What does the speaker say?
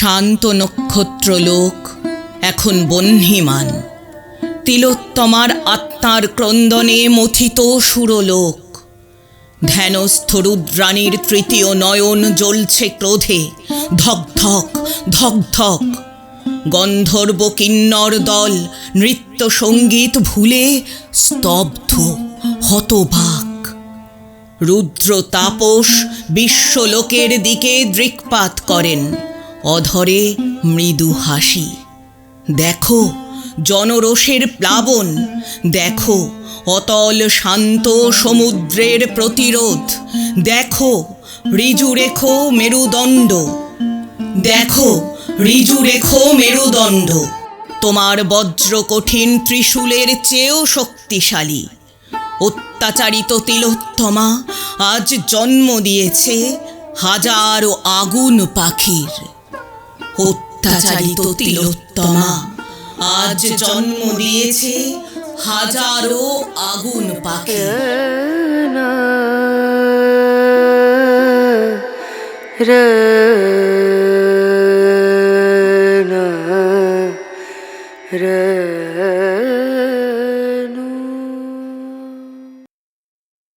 শান্ত নক্ষত্র লোক এখন বহ্নিমান। তিলোত্তমার আত্মার ক্রন্দনে মথিত সুরলোক। ধ্যানস্থ রুদ্রাণীর তৃতীয় নয়ন জ্বলছে ক্রোধে, ধক ধক ধক ধক। গন্ধর্ব কিন্নর দল নৃত্য সংগীত ভুলে স্তব্ধ, হতবাক। রুদ্র তাপস বিশ্বলোকের দিকে দৃক্পাত করেন। অধরে মৃদু হাসি। দেখো, জনরোষের প্লাবন। দেখো, অতল শান্ত সমুদ্রের প্রতিরোধ। দেখো ঋজু রেখো মেরুদণ্ড। দেখো ঋজু রেখো মেরুদণ্ড। তোমার বজ্র কঠিন ত্রিশূলের চেয়েও শক্তিশালী। অত্যাচারিত তিলোত্তমা আজ জন্ম দিয়েছে হাজারো আগুন পাখির। অত্যাচারিত তিলোত্তমা। আজ জন্ম দিয়েছে হাজারো আগুন পাখি। রে